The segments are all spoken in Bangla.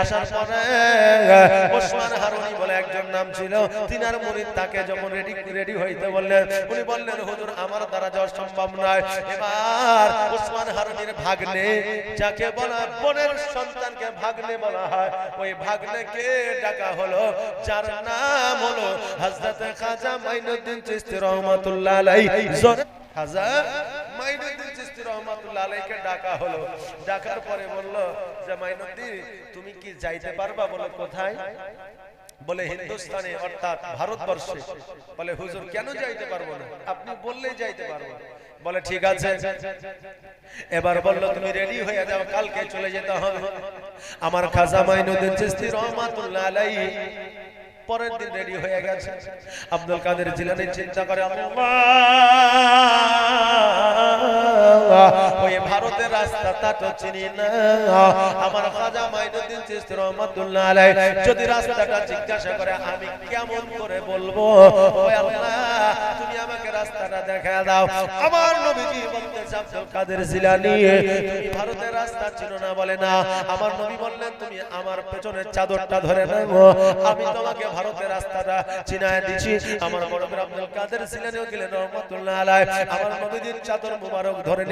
আসার পরে ওসমান হারুনি বলে একজন নাম ছিল। তিনার মুরিদ তাকে যখন রেডি রেডি হইতে বললেন উনি বললেন, হুজুর, আমার দ্বারা যাওয়া সম্ভব নয়। এবার ওসমান হারুনির ভাগ্নে, যাকে বলা বোনের সন্তানকে ভাগ্নে বলা হয়, ওই ভাগ্নেকে ডাকা হলো, যার নাম হলো হযরত খাজা মাইনুদ্দিন চিশতি রহমাতুল্লাহ আলাইহি। খাজা ডাকা হলো। ডাকার পরে বলল যে তুমি কি যাইতে পারবা বলে কোথায়? বলে, হিন্দুস্তানে, অর্থাৎ ভারতবর্ষে। বলে, হুজুর, কেন যাইতে পারব না? আপনি যাইতে পারব। বলে, ঠিক আছে। এবার বলল, তুমি রেডি হয়ে যাও, কালকে চলে যেতে হবে। আমার খাজা মাইনুদ্দিন চিশতি রহমাতুল্লাহ পরের দিন রেডি হয়ে গেছে। আব্দুল কাদের জিলানি চিন্তা করে ওই ভারতের রাস্তাটা তো চিনি না। আমার খাজা মাইনুদ্দিন চিশতি রহমাতুল্লাহ আলাইহি, যদি রাস্তাটা জিজ্ঞাসা করে আমি কেমন করে বলব? ওই আল্লাহ, তুমি রাস্তাটা দেখা দাও। আমার নবীজি বলতেছে আব্দুল কাদের জিলানি ভারতের রাস্তা চিনো না বলে না। আমার নবী বললেন, তুমি আমার পেছনের চাদরটা ধরে নাও আমি তোমাকে ভারতের রাস্তাটা চিনায় দিছি। আমার বড় আব্দুল কাদের জিলানিও গেলেন আমার নবীজির চাদর মুবারক ধরে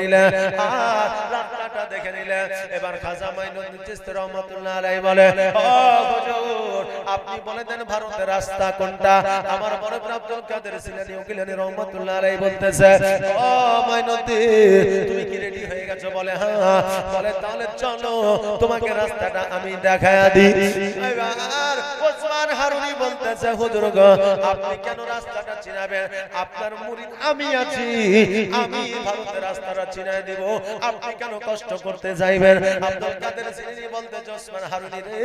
রাস্তাটা দেখে নিলেন। এবার খাজা মাইনুদ্দিন আলাইহি বলে, ও হুজুর, আপনি বলে দেন ভারতের রাস্তা কোনটা? আমার বড় আব্দুল কাদের জিলানিও গেলেন আলাইহি বলতেছে, ও মাইনুদ্দিন তুমি কি রেডি হয়ে গেছো? বলে হ্যাঁ। বলে, তাহলে চলো, তোমাকে রাস্তাটা আমি দেখায়া দিই। আর ওসমান হারুনি বলতেছে, হুজুর গো, আপনি কেন রাস্তাটা চিনাবেন আপনার মুরিদ আমি আছি। আমি ভারতের রাস্তাটা চিনায় দিব। আপনি কেন কষ্ট করতে যাইবেন? আব্দুল কাদের চিনি বলতেছে ওসমান হারুনি রে,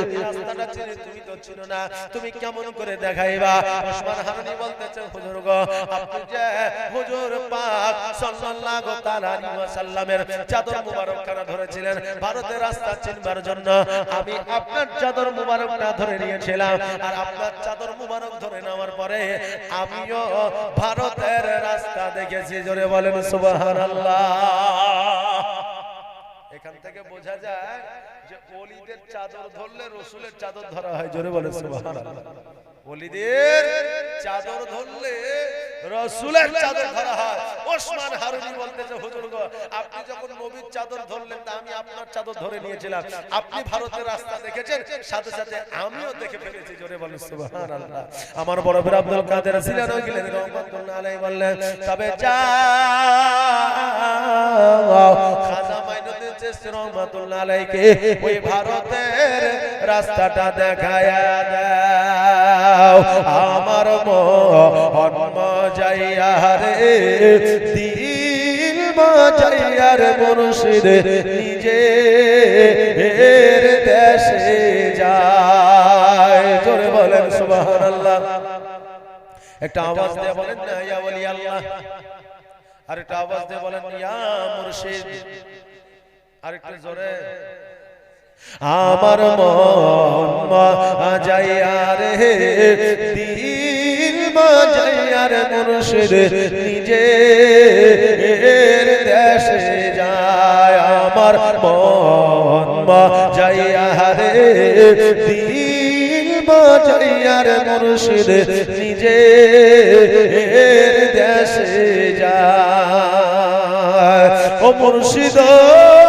আমি রাস্তাটা চিনি, তুমি তো চিনো না। তুমি কেমন করে দেখাইবা? ওসমান হারুনি বলতেছে, হুজুর গো, আপনি যে হুজুর পাক সাল্লাল্লাহু তাআলা আলাইহি ওয়াসাল্লামের চাদর মুবারক খানা ধরেছিলেন ভারতের রাস্তা চিনবার জন্য, আমি আপনার চাদর মুবারকটা ধরে নিয়েছিলাম। আর আপনার চাদর মুবারক ধরে নেওয়ার পরে আমিও ভারতের রাস্তা দেখেছি, জোরে বলেন সুবহানাল্লাহ। এখান থেকে বোঝা যায় যে ওলিদের চাদর ধরলে রসুলের চাদর ধরা হয়, জোরে বলে সুবহানাল্লাহ। ওলিদের চাদর ধরলে রসুলের চাদর ধরা হয়। ওসমান হারুনি বলতেছে, হুজুর গো, আপনি যখন নবীর চাদর ধরলেন, তা আমি আপনার চাদর ধরে নিয়েছিলাম। আপনি ভারতের রাস্তা দেখেছেন, সাথে সাথে আমিও দেখে ফেলেছি। জোরে বলেন, সুবহানাল্লাহ। আমার বড় বড় আব্দুল কাদের ছিলেন ওই গেলেন, রহমাতুল্লাহ আলাইহি বললেন, তবে যাও খাজা ওই ভারতের রাস্তাটা দেখায়া আমার মন মজাইয়া রে, দিল মজাইয়া রে নিজে এর দেশে যায়। জোরে বলেন, সুবহানাল্লাহ। একটা আওয়াজ দিয়ে বলেন না, ইয়া ওলি আল্লাহ আর একটা আওয়াজ দিয়ে বলেন, ইয়া মুর্শিদ। আর একটু জোরে। আমার মন যাইয়া রে দিল যাইয়া রে মুর্শিদ নিজে দেশে যায়। আমার মন যাইয়া রে দিল যাইয়া রে মুর্শিদ নিজে দেশে যায়। ও মুর্শিদ ভাঙা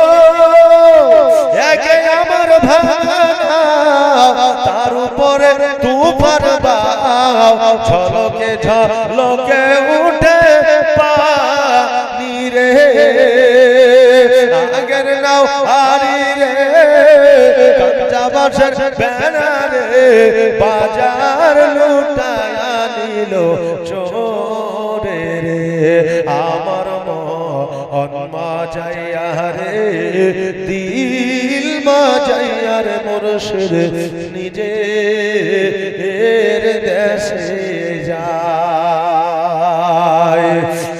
তার উপরে তুফার বাও ঝলকে উঠে পানি আগের নাও হারি রে কাঁচা বাজার নিল চোরে রে। আমার মন মাজাইয়া রে দিল মাজাইয়া রে মুর্শিদ নিজে দেশে যায়।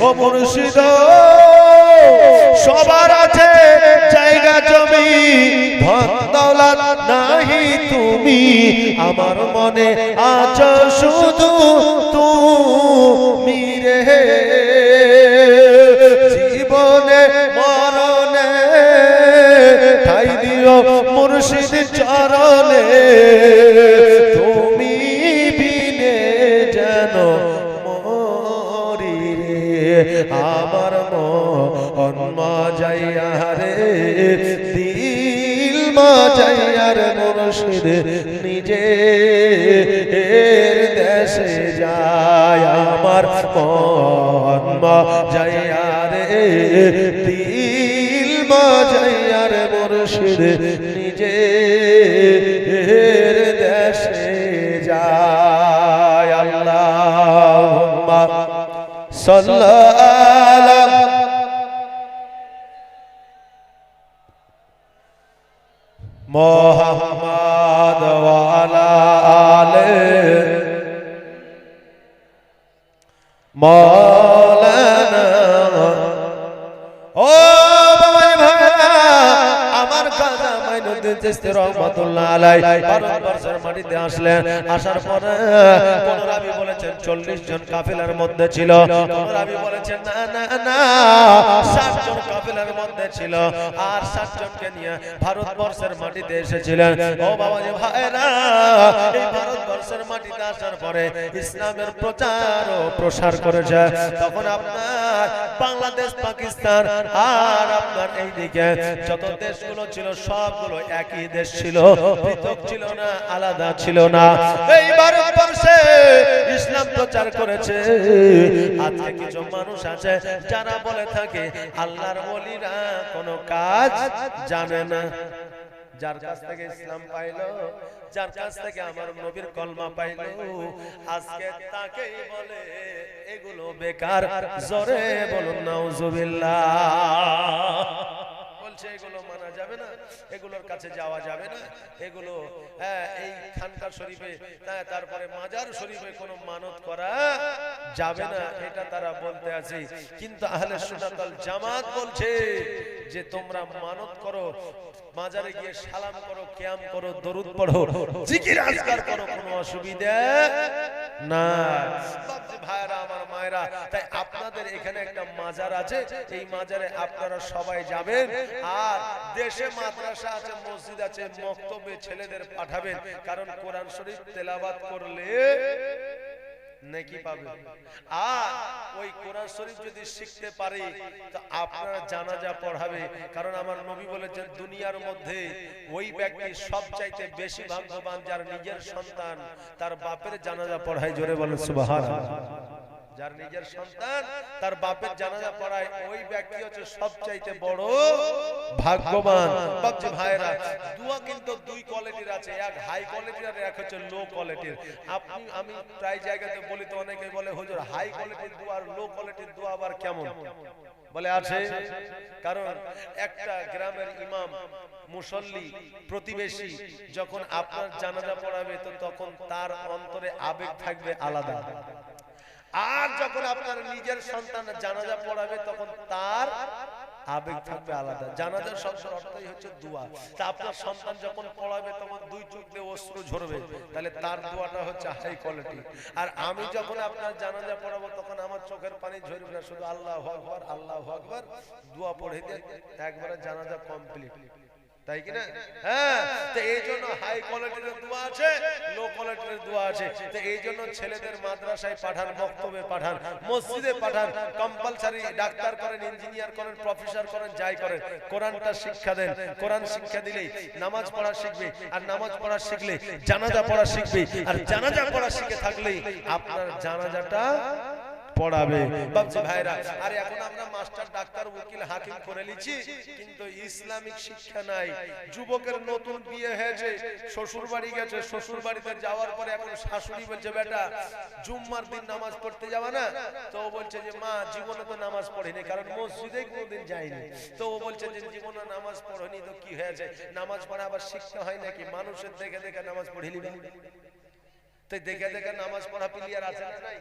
ও মুর্শিদ, সবার আছে জায়গা, জমি। দৌলত নাহি তুমি। আমার মনে আছো শুধু তুমি রে। জীবনে প্রিয় মুর্শিদ চরণে, তুমি বিনে যেন মরি রে আমার মন মাজাইয়া রে, দিল মাজাইয়ার মুর্শিদ, নিজে দেশে যায়। আমার মন মাজাইয়া রে, দিল মাজাইয়ার মুর্শিদ নিজে দেশে যায়। আল্লাহ সাল্লাল্লাহু চিশতি রহমাতুল্লাহ আলাইহি। ভারতবর্ষের মাটিতে আসলেন। আসার পরে রাবি বলেছেন 40 জন কাফেলার মধ্যে ছিল। রাবি বলেছেন, না না না 60 জন কাফেলার মধ্যে ছিল। আর 60 জনকে নিয়ে ভারতবর্ষের মাটিতে এসেছিলেন। ও বাবা যে ভাইরা এই ভারতবর্ষের মাটিতে আসার পরে ইসলামের প্রচার ও প্রসার করেছে। তখন আপনার বাংলাদেশ, পাকিস্তান আর আপনার এইদিকে যত দেশগুলো ছিল, সবগুলো একই দেশ ছিল? পৃথক ছিল না আলাদা ছিল না। এই ভারতবর্ষে ইসলাম প্রচার করেছে। আজকে কিছু মানুষ আছে যারা বলে থাকে আল্লাহর ওলিরা কোনো কাজ জানে না। যার কাছ থেকে ইসলাম পাইলো যার কাছ থেকে আমার নবীর কলমা পাইলো আজকে তাকেই বলে এগুলো বেকার জোরে বলুন নাউজুবিল্লাহ। বলছে এগুলো মানা যাবে না এগুলোর কাছে যাওয়া যাবে না। এগুলো হ্যাঁ, এই খানকার শরীফে হ্যাঁ, তারপরে মাজার শরীফে কোনো মানত করা যাবে না এটা তারা বলতে আছে। কিন্তু আহলে সুন্নাত জামাত বলছে যে তোমরা মানত করো মাজারে গিয়ে সালাম করো কিয়াম করো দরুদ পড়ো জিকির আজকার করো কোনো অসুবিধা না। ভাইরা আমার মায়েরা তাই আপনাদের এখানে একটা মাজার আছে, এই মাজারে আপনারা সবাই যাবেন। আর দেশে মাদ্রাসা আছে, মসজিদ আছে, মক্তবে ছেলেদের পাঠাবেন। কারণ কোরআন শরীফ তেলাবাত করলে নেকি পাবে। যদি শিখতে পারে, তো আপনারা জানাজা পড়াবে। কারণ আমার নবী বলেছেন, দুনিয়ার মধ্যে ওই ব্যক্তি সবচাইতে বেশি ভাগ্যবান যার নিজের সন্তান, তার বাপের জানাজা পড়ায়। জোরে বলেন, সুবহানাল্লাহ। যার নিজের সন্তান, তার বাপের জানাজা পড়ায়, ওই ব্যক্তি হচ্ছে সবচাইতে বড় ভাগ্যবান। বাপজি ভাইরা দুয়া কিন্তু দুই কোয়ালিটির আছে, এক হাই কোয়ালিটির আর এক হচ্ছে লো কোয়ালিটির আপনি, আমি প্রায় জায়গাতে বলি তো অনেকে বলে, হুজুর হাই কোয়ালিটির দোয়া আর লো কোয়ালিটির দোয়া আবার কেমন? বলে, আছে। কারণ একটা গ্রামের ইমাম, মুসল্লি, প্রতিবেশী, যখন আপনার জানাজা পড়াবে, তো তখন তার অন্তরে আবেগ থাকবে আলাদা। আর যখন আপনার নিজের সন্তান জানাজা পড়াবে, তখন তার আবেগ থাকবে আলাদা। জানাজার শব্দের অর্থই হচ্ছে দোয়া। তা আপনার সন্তান যখন পড়াবে, তখন দুই চোখ দিয়ে অশ্রু ঝরবে। তাহলে তার দোয়াটা হচ্ছে হাই কোয়ালিটি। আর আমি যখন আপনার জানাজা পড়াবো, তখন আমার চোখের পানি ঝরবে না। শুধু আল্লাহ আকবার আল্লাহ আকবার। দোয়া পড়ে দিয়ে একবারে জানাজা কমপ্লিট তাই কি না? হ্যাঁ তো এই জন্য হাই কোয়ালিটির দোয়া আছে লো কোয়ালিটির দোয়া আছে। তো এই জন্য ছেলেদের মাদ্রাসায় পাঠান বক্তব্যে পাঠান মসজিদে পাঠান কম্পালসারি ডাক্তার করেন ইঞ্জিনিয়ার করেন প্রফেসর করেন যাই করেন। কোরআনটা শিক্ষা দেন। কোরআন শিক্ষা দিলেই নামাজ পড়া শিখবে আর নামাজ পড়া শিখলে জানাজা পড়া শিখবে আর জানাজা পড়া শিখে থাকলেই আপনার জানাজাটা পড়াবে। ভাইরা আরে এখন আমরা মাস্টার ডাক্তার উকিল হাকিম করে লিছি কিন্তু ইসলামিক শিক্ষা নাই। যুবকের নতুন বিয়ে হয়েছে শ্বশুর বাড়ি গেছে শ্বশুর বাড়িতে যাওয়ার পরে এখন শাশুড়ি বলছে বেটা জুম্মার দিন নামাজ পড়তে যাওয়া না? তো ও বলছে যে মা জীবনে তো নামাজ পড়িনি কারণ মসজিদে কোনোদিন যায়নি তো ও বলছে যে জীবনে নামাজ পড়নি তো কি হয়েছে? নামাজ পড়া আবার শিখতে হয় নাকি? মানুষের দেখে দেখে নামাজ পড়িলি তাই দেখে দেখে নামাজ পড়া প্লেয়ার আছে না নাই?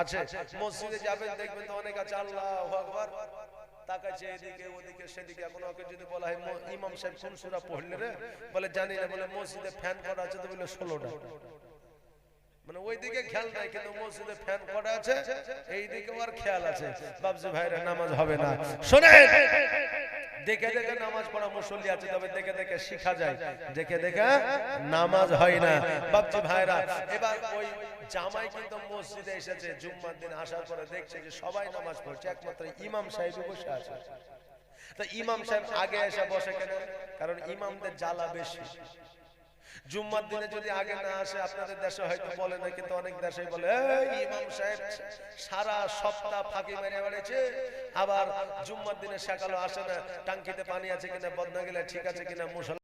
আছে, মসজিদে যাবেন, দেখবেন তো অনেক আছে, আল্লাহু আকবার। তাকাচ্ছে এদিকে, ওদিকে, সেদিকে। এখন ওকে যদি বলা হয় ইমাম সাহেব কোন সূরা পড়লে রে? বলে, জানি না, বলে, মসজিদে ফ্যান করা আছে তো বলে 16টা মানে ওই দিকে খেয়াল নাই, কিন্তু মসজিদে ফ্যান করা আছে এই দিকে আর খেয়াল আছে। বাবজি ভাইরা, নামাজ হবে না। শোনেন! দেখে দেখে নামাজ পড়া মুসল্লি আছে, তবে দেখে দেখে শিখা যায়। দেখে দেখে নামাজ হয় না। বাপজি ভাইরা, এবার ওই জামাই কিন্তু মসজিদে এসেছে, জুম্মার দিন আসার পরে দেখছে যে সবাই নামাজ পড়ছে, একমাত্র ইমাম সাহেব বসে আছে। তা ইমাম সাহেব আগে এসে বসে কেন? কারণ ইমামদের জ্বালা বেশি। জুম্মার দিনে যদি আগে না আসে, আপনাদের দেশে হয়তো বলে না কিন্তু অনেক দেশে বলে ইমাম সাহেব, সারা সপ্তাহ ফাঁকি মেরে বেড়েছে, আবার জুম্মার দিনে সকালে আসে না, টাঙ্কিতে পানি আছে কিনা, বদনা গেলে ঠিক আছে কিনা মুসল